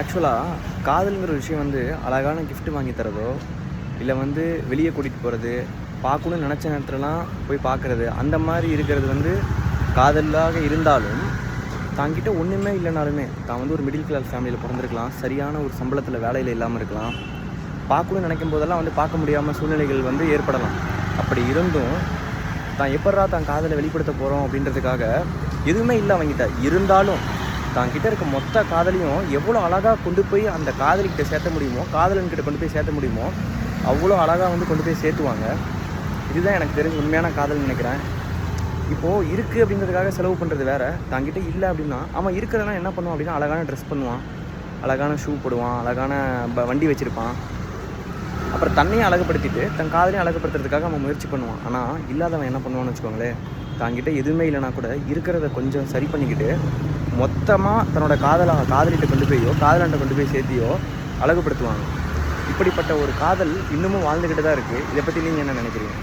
ஆக்சுவலாக காதலுங்கிற விஷயம் வந்து அழகான கிஃப்ட் வாங்கி தரதோ இல்லை வந்து வெளியே கூட்டிகிட்டு போகிறது பார்க்கணும்னு நினச்ச நேரத்துலலாம் போய் பார்க்குறது அந்த மாதிரி இருக்கிறது வந்து காதலாக இருந்தாலும் தாங்கிட்ட ஒன்றுமே இல்லைனாலுமே தான் வந்து ஒரு மிடில் கிளாஸ் ஃபேமிலியில் பிறந்திருக்கலாம் சரியான ஒரு சம்பளத்தில் வேலையில் இல்லாமல் இருக்கலாம். பார்க்கணும்னு நினைக்கும் போதெல்லாம் வந்து பார்க்க முடியாமல் சூழ்நிலைகள் வந்து ஏற்படலாம். அப்படி இருந்தும் தான் எப்படா தான் காதலை வெளிப்படுத்த போகிறோம் அப்படின்றதுக்காக எதுவுமே இல்லை அவங்கிட்ட. இருந்தாலும் தான் கிட்ட இருக்க மொத்த காதலையும் எவ்வளோ அழகாக கொண்டு போய் அந்த காதலிக்கிட்ட சேர்த்த முடியுமோ காதலன்கிட்ட கொண்டு போய் சேர்த்த முடியுமோ அவ்வளோ அழகாக வந்து கொண்டு போய் சேர்த்துவாங்க. இதுதான் எனக்கு தெரிஞ்ச உண்மையான காதல்னு நினைக்கிறேன். இப்போது இருக்குது அப்படிங்கிறதுக்காக செலவு பண்ணுறது வேறு. தாங்கிட்ட இல்லை அப்படின்னா அவன் இருக்கிறதெல்லாம் என்ன பண்ணுவான் அப்படின்னா அழகான ட்ரெஸ் பண்ணுவான். அழகான ஷூ போடுவான் அழகான ப- வண்டி வச்சுருப்பான். அப்புறம் தன்னையும் அழகுப்படுத்திட்டு தன் காதலையும் அழகுப்படுத்துறதுக்காக அவன் முயற்சி பண்ணுவான். ஆனால் இல்லாதவன் என்ன பண்ணுவான்னு வச்சுக்கோங்களேன் தாங்கிட்ட எதுவுமே இல்லைனா கூட இருக்கிறத கொஞ்சம் சரி பண்ணிக்கிட்டு மொத்தமாக தன்னோட காதலா காதலிட்ட கொண்டு போயோ காதலாண்ட கொண்டு போய் சேர்த்தியோ அழகுபடுத்துவாங்க. இப்படிப்பட்ட ஒரு காதல் இன்னமும் வாழ்ந்துக்கிட்டு தான் இருக்குது இதை பற்றி நீங்கள் என்ன நினைக்கிறீங்க?